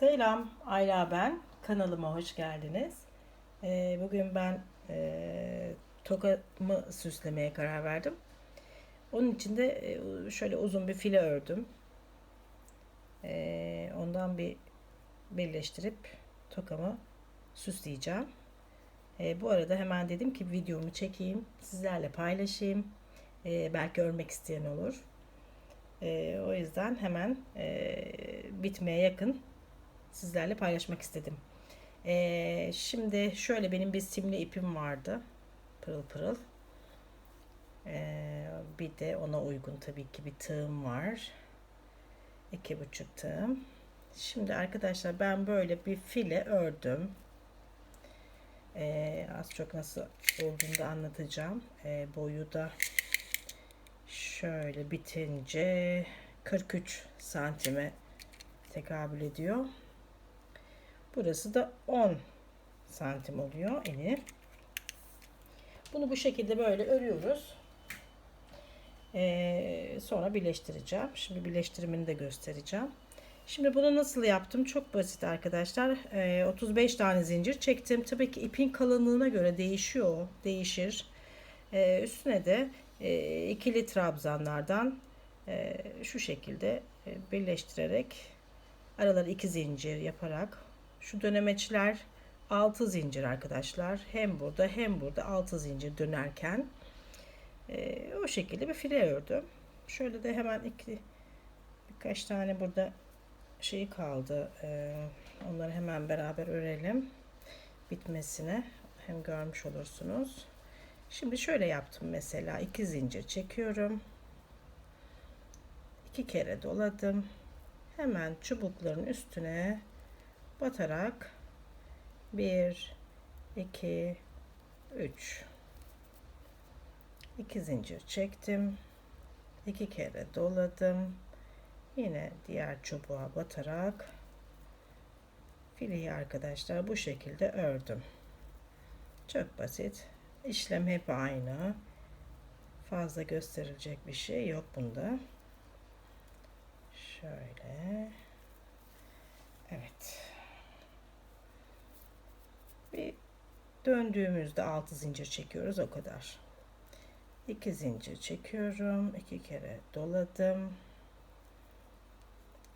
Selam, Ayla ben. Kanalıma hoş geldiniz. Ee, bugün ben e, tokamı süslemeye karar verdim. Onun için de e, şöyle uzun bir file ördüm. Ee, ondan bir birleştirip tokamı süsleyeceğim. Ee, bu arada hemen dedim ki videomu çekeyim, sizlerle paylaşayım. Belki örmek isteyen olur. O yüzden hemen e, bitmeye yakın sizlerle paylaşmak istedim. Ee, şimdi şöyle benim bir simli ipim vardı. Pırıl pırıl. Ee, bir de ona uygun tabii ki bir tığım var. İki buçuk tığım. Şimdi arkadaşlar ben böyle bir file ördüm. Ee, az çok nasıl olduğunu da anlatacağım. Ee, boyu da şöyle bitince 43 santime tekabül ediyor. Burası da 10 santim oluyor eni. Bunu bu şekilde böyle örüyoruz. Ee, sonra birleştireceğim. Şimdi birleştirimini de göstereceğim. Şimdi bunu nasıl yaptım? Çok basit arkadaşlar. Ee, 35 tane zincir çektim. Tabii ki ipin kalınlığına göre değişiyor. Değişir. Ee, üstüne de e, ikili trabzanlardan e, şu şekilde e, birleştirerek araları iki zincir yaparak şu dönemeçler 6 zincir arkadaşlar. Hem burada hem burada 6 zincir dönerken e, o şekilde bir file ördüm. Şöyle de hemen iki birkaç tane burada şey kaldı. E, onları hemen beraber örelim. Bitmesine hem görmüş olursunuz. Şimdi şöyle yaptım mesela iki zincir çekiyorum. iki kere doladım. Hemen çubukların üstüne batarak 1 2 3 2 zincir çektim. 2 kere doladım. Yine diğer çubuğa batarak fileyi arkadaşlar bu şekilde ördüm. Çok basit. İşlem hep aynı. Fazla gösterilecek bir şey yok bunda. Şöyle. Evet. Bir döndüğümüzde 6 zincir çekiyoruz o kadar. 2 zincir çekiyorum. 2 kere doladım.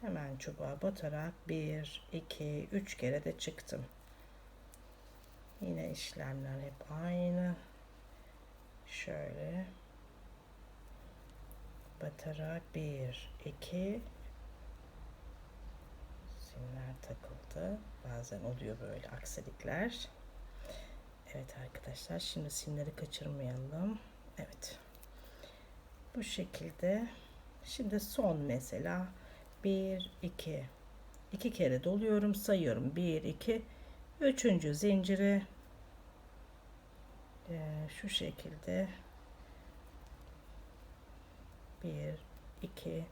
Hemen çubuğa batarak 1 2 3 kere de çıktım. Yine işlemler hep aynı. Şöyle batarak 1 2 simler takıldı. Bazen oluyor böyle aksilikler. Evet arkadaşlar şimdi simleri kaçırmayalım. Evet. Bu şekilde. Şimdi son mesela 1 2 2 kere doluyorum, sayıyorum. 1 2 üçüncü zinciri e, şu şekilde 1 2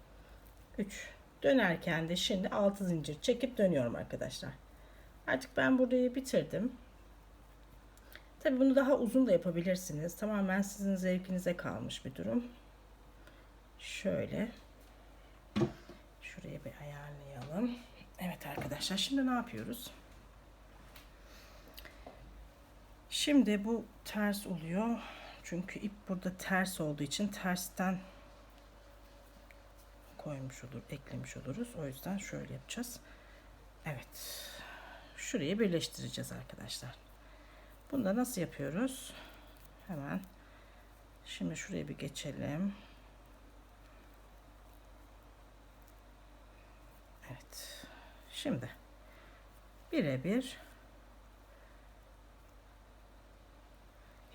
3 dönerken de şimdi 6 zincir çekip dönüyorum arkadaşlar. Artık ben burayı bitirdim. Tabi bunu daha uzun da yapabilirsiniz. Tamamen sizin zevkinize kalmış bir durum. Şöyle. Şuraya bir ayarlayalım. Evet arkadaşlar şimdi ne yapıyoruz? Şimdi bu ters oluyor. Çünkü ip burada ters olduğu için tersten koymuş olur, eklemiş oluruz. O yüzden şöyle yapacağız. Evet. Şurayı birleştireceğiz arkadaşlar. Bunu da nasıl yapıyoruz? Hemen şimdi şuraya bir geçelim. Evet. Şimdi birebir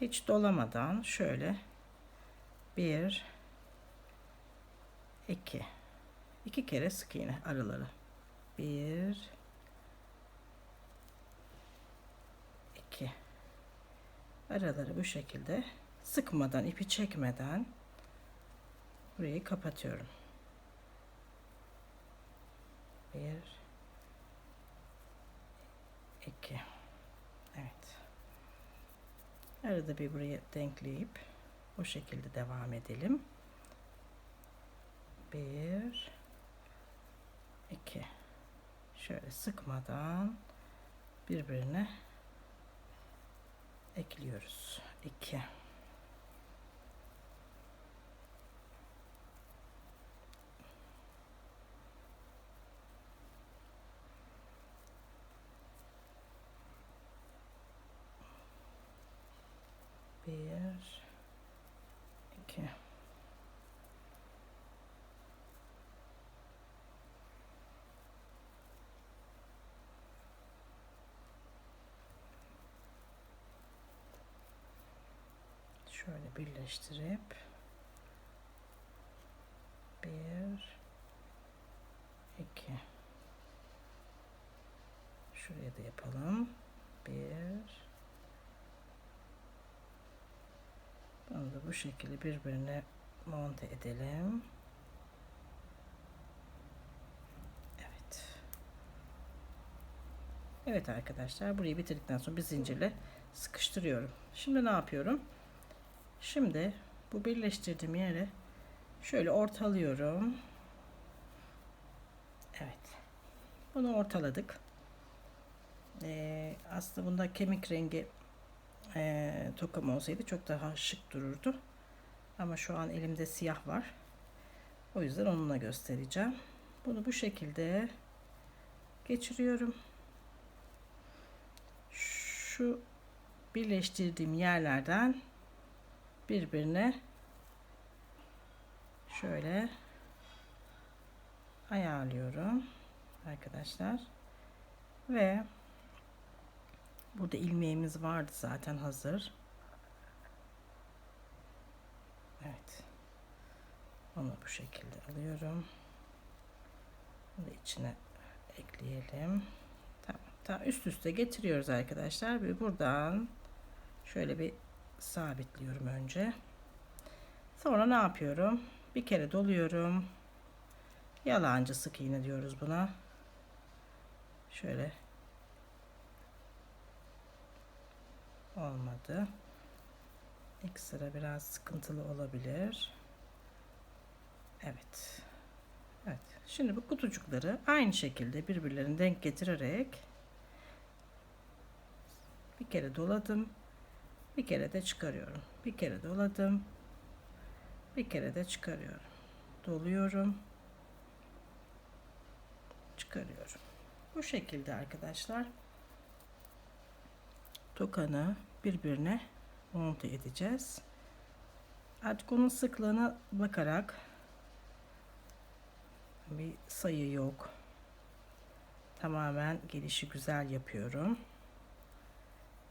hiç dolamadan şöyle bir iki iki kere sık iğne araları bir iki araları bu şekilde sıkmadan ipi çekmeden burayı kapatıyorum. Bir iki. Evet. Arada bir buraya denkleyip o şekilde devam edelim. Bir iki. Şöyle sıkmadan birbirine ekliyoruz. 2 Bir, iki. Şöyle birleştirip bir, iki. Şuraya da yapalım. Bir, Bunu da bu şekilde birbirine monte edelim. Evet. Evet arkadaşlar burayı bitirdikten sonra bir zincirle sıkıştırıyorum. Şimdi ne yapıyorum? Şimdi bu birleştirdiğim yere şöyle ortalıyorum. Evet. Bunu ortaladık. Ee, aslında bunda kemik rengi e, tokam olsaydı çok daha şık dururdu. Ama şu an elimde siyah var. O yüzden onunla göstereceğim. Bunu bu şekilde geçiriyorum. Şu birleştirdiğim yerlerden birbirine şöyle ayarlıyorum arkadaşlar ve Burada ilmeğimiz vardı zaten hazır. Evet. Onu bu şekilde alıyorum. Bunu içine ekleyelim. Tamam. Tamam. Üst üste getiriyoruz arkadaşlar. Ve buradan şöyle bir sabitliyorum önce. Sonra ne yapıyorum? Bir kere doluyorum. Yalancı sık iğne diyoruz buna. Şöyle olmadı. İlk sıra biraz sıkıntılı olabilir. Evet. Evet. Şimdi bu kutucukları aynı şekilde birbirlerine denk getirerek bir kere doladım. Bir kere de çıkarıyorum. Bir kere doladım. Bir kere de çıkarıyorum. Doluyorum. Çıkarıyorum. Bu şekilde arkadaşlar tokanı birbirine monte edeceğiz. Artık onun sıklığına bakarak bir sayı yok. Tamamen gelişi güzel yapıyorum.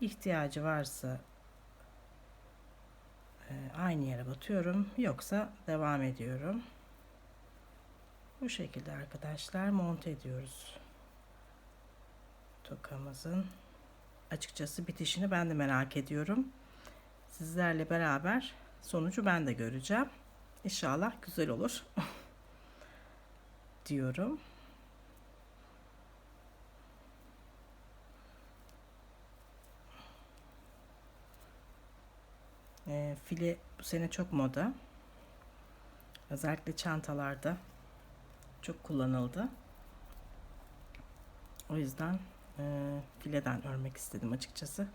İhtiyacı varsa aynı yere batıyorum. Yoksa devam ediyorum. Bu şekilde arkadaşlar monte ediyoruz. Tokamızın açıkçası bitişini ben de merak ediyorum. Sizlerle beraber sonucu ben de göreceğim. İnşallah güzel olur diyorum. E, file bu sene çok moda. Özellikle çantalarda çok kullanıldı. O yüzden e, fileden örmek istedim açıkçası.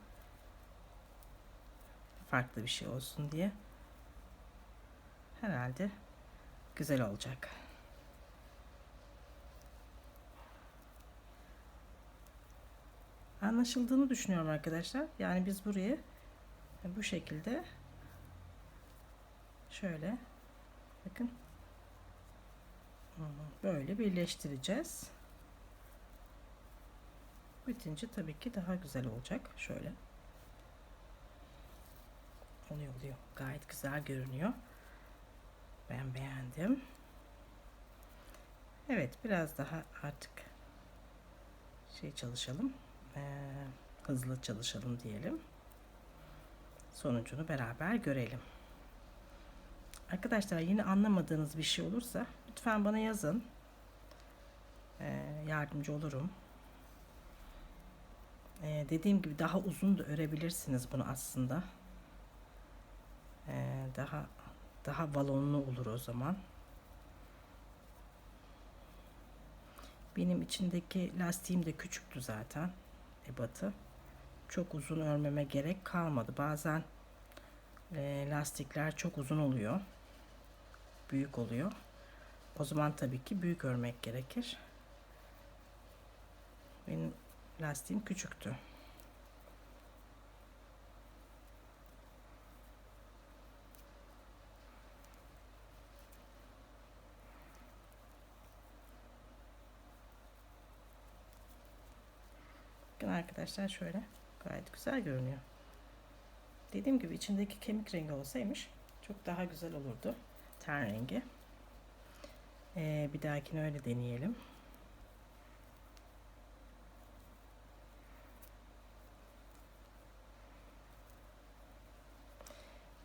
Farklı bir şey olsun diye. Herhalde güzel olacak. Anlaşıldığını düşünüyorum arkadaşlar. Yani biz burayı bu şekilde şöyle bakın böyle birleştireceğiz. Bitince tabii ki daha güzel olacak. Şöyle. Oluyor oluyor. Gayet güzel görünüyor. Ben beğendim. Evet biraz daha artık şey çalışalım. Ee, hızlı çalışalım diyelim. Sonucunu beraber görelim. Arkadaşlar yine anlamadığınız bir şey olursa lütfen bana yazın. Ee, yardımcı olurum. Ee, dediğim gibi daha uzun da örebilirsiniz bunu aslında. Ee, daha daha balonlu olur o zaman. Benim içindeki lastiğim de küçüktü zaten. Ebatı. Çok uzun örmeme gerek kalmadı. Bazen e, lastikler çok uzun oluyor. Büyük oluyor. O zaman tabii ki büyük örmek gerekir. Benim lastiğim küçüktü. Bakın arkadaşlar şöyle gayet güzel görünüyor. Dediğim gibi içindeki kemik rengi olsaymış çok daha güzel olurdu. Ten rengi. Ee, bir dahakine öyle deneyelim.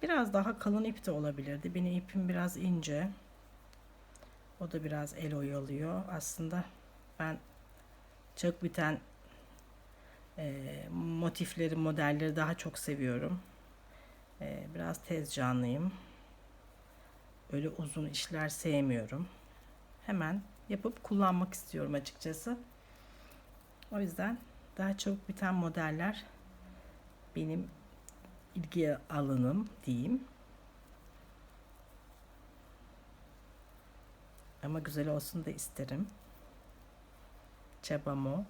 Biraz daha kalın ip de olabilirdi. Benim ipim biraz ince. O da biraz el oyalıyor. Aslında ben çok biten e, motifleri, modelleri daha çok seviyorum. E, biraz tez canlıyım. Öyle uzun işler sevmiyorum. Hemen yapıp kullanmak istiyorum açıkçası. O yüzden daha çabuk biten modeller benim ilgi alanım diyeyim. Ama güzel olsun da isterim. Çabam o.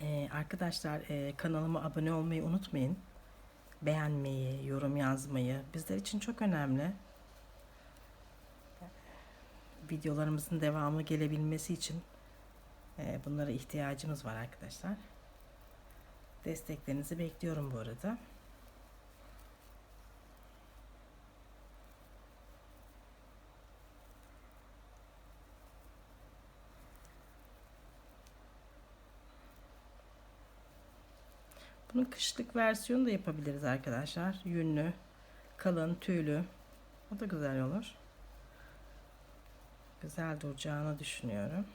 Ee, arkadaşlar e, kanalıma abone olmayı unutmayın. Beğenmeyi, yorum yazmayı bizler için çok önemli. Videolarımızın devamı gelebilmesi için e, bunlara ihtiyacımız var arkadaşlar. Desteklerinizi bekliyorum bu arada. Bunun kışlık versiyonu da yapabiliriz arkadaşlar. Yünlü, kalın, tüylü. O da güzel olur. Güzel duracağını düşünüyorum.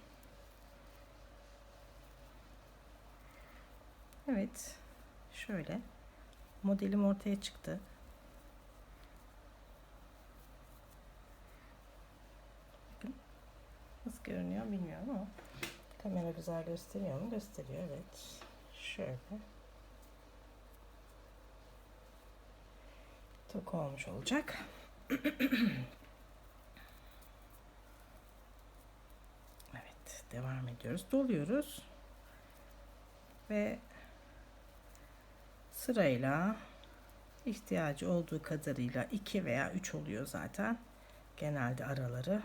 Evet. Şöyle. Modelim ortaya çıktı. Bakın. Nasıl görünüyor bilmiyorum ama kamera güzel gösteriyor mu? Gösteriyor. Evet. Şöyle. Tok olmuş olacak. evet. Devam ediyoruz. Doluyoruz. Ve sırayla ihtiyacı olduğu kadarıyla 2 veya 3 oluyor zaten. Genelde araları.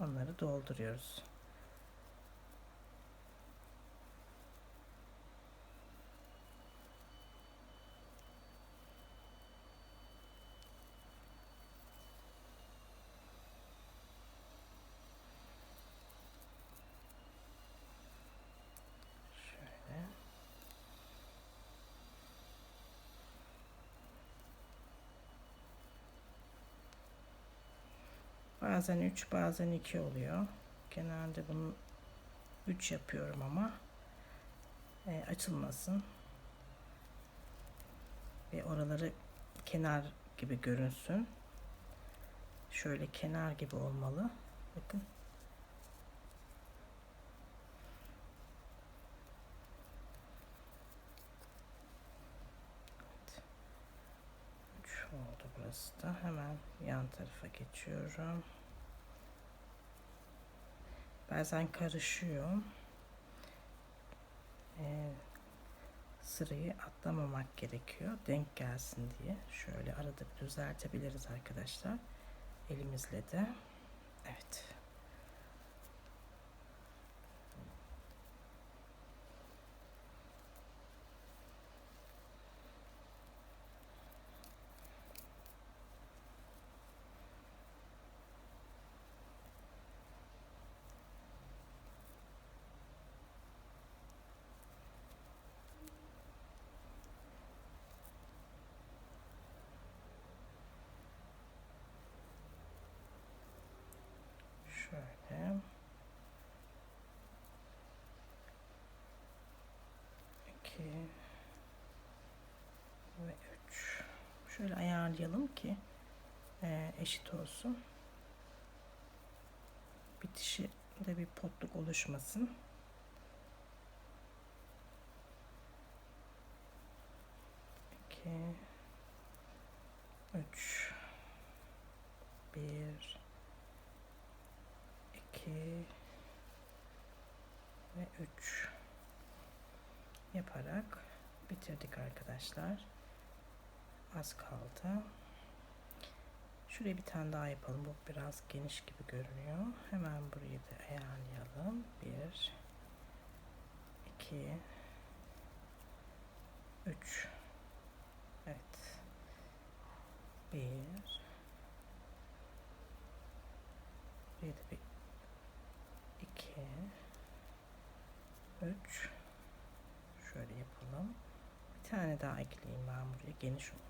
Onları dolduruyoruz. Şöyle. Bazen 3 bazen 2 oluyor. Genelde bunu 3 yapıyorum ama e, açılmasın. Ve oraları kenar gibi görünsün. Şöyle kenar gibi olmalı. Bakın. Evet. Üç oldu burası da. Hemen yan tarafa geçiyorum. Bazen karışıyor. Ee, sırayı atlamamak gerekiyor. Denk gelsin diye. Şöyle arada bir düzeltebiliriz arkadaşlar. Elimizle de. Evet. Şöyle. İki ve üç. Şöyle ayarlayalım ki e, eşit olsun. Bitişi de bir potluk oluşmasın. İki, üç, bir, iki ve üç yaparak bitirdik arkadaşlar. Az kaldı. Şuraya bir tane daha yapalım. Bu biraz geniş gibi görünüyor. Hemen burayı da ayarlayalım. Bir, iki, üç. Evet. Bir. Burayı da bir iki, üç. Şöyle yapalım. Bir tane daha ekleyeyim ben buraya. Geniş olsun.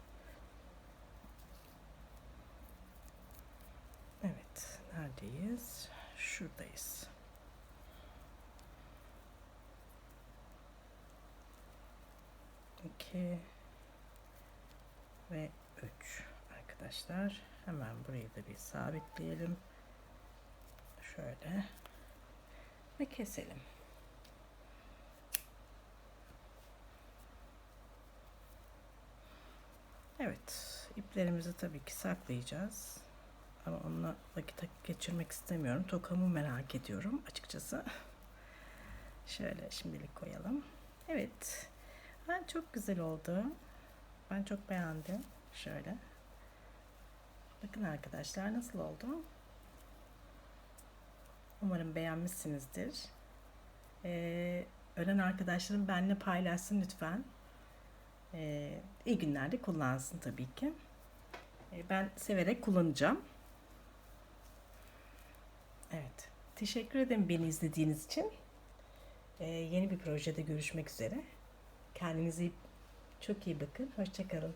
Evet, neredeyiz? Şuradayız. İki ve üç arkadaşlar. Hemen burayı da bir sabitleyelim. Şöyle ve keselim. Evet, iplerimizi tabii ki saklayacağız. Ama onunla vakit geçirmek istemiyorum. Tokamı merak ediyorum açıkçası. Şöyle şimdilik koyalım. Evet. Ha, çok güzel oldu. Ben çok beğendim. Şöyle. Bakın arkadaşlar nasıl oldu? Umarım beğenmişsinizdir. Ee, ölen arkadaşlarım benimle paylaşsın lütfen. Ee, iyi günlerde kullansın tabii ki. Ee, ben severek kullanacağım. Evet. Teşekkür ederim beni izlediğiniz için. Ee, yeni bir projede görüşmek üzere. Kendinize çok iyi bakın. Hoşçakalın.